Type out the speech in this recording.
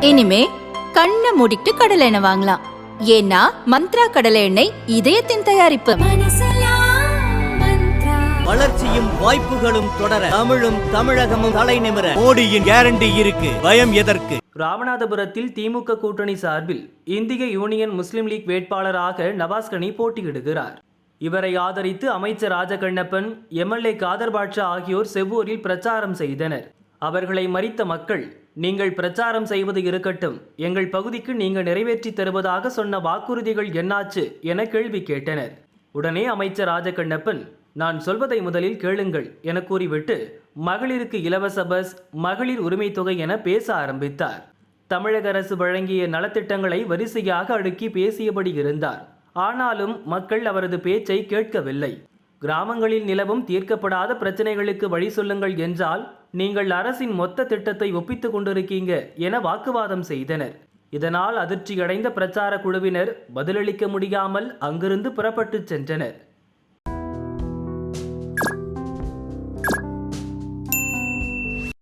இனிமே கண்ணை மூடிட்டு கடலை எண்ணெய் வாங்கலாம். ஏன்னா மந்த்ரா கடலை எண்ணெய் இதயத்தின் தயாரிப்பு. வளர்ச்சியும் வாய்ப்புகளும் தொடர தமிழும் தமிழகமும் தலை நிமிர. மோடியின் கேரண்டி இருக்கு. பயம் எதற்கு? ராமநாதபுரத்தில் திமுக கூட்டணி சார்பில் இந்திய யூனியன் முஸ்லிம் லீக் வேட்பாளராக நவாஸ் கனி போட்டியிடுகிறார். இவரை ஆதரித்து அமைச்சர் ராஜகண்ணப்பன் எம்எல்ஏ காதர் பாட்ஷா ஆகியோர் செவ்வூரில் பிரச்சாரம் செய்தனர். அவர்களை மறித்த மக்கள் நீங்கள் பிரச்சாரம் செய்வது இருக்கட்டும். எங்கள் பகுதிக்கு நீங்கள் நிறைவேற்றி தருவதாக சொன்ன வாக்குறுதிகள் என்னாச்சு என கேள்வி கேட்டனர். உடனே அமைச்சர் ராஜகண்ணப்பன் நான் சொல்வதை முதலில் கேளுங்கள் என கூறிவிட்டு மகளிருக்கு இலவச பஸ் மகளிர் உரிமை தொகை என பேச ஆரம்பித்தார். தமிழக அரசு வழங்கிய நலத்திட்டங்களை வரிசையாக அடுக்கி பேசியபடி இருந்தார். ஆனாலும் மக்கள் அவரது பேச்சை கேட்கவில்லை. கிராமங்களில் நிலவும் தீர்க்கப்படாத பிரச்சனைகளுக்கு வழி சொல்லுங்கள் என்றால் நீங்கள் அரசின் மொத்த திட்டத்தை ஒப்பித்துக் கொண்டிருக்கீங்க என வாக்குவாதம் செய்தனர். இதனால் அதிர்ச்சியடைந்த பிரச்சார குழுவினர் பதிலளிக்க முடியாமல் அங்கிருந்து புறப்பட்டுச் சென்றனர்.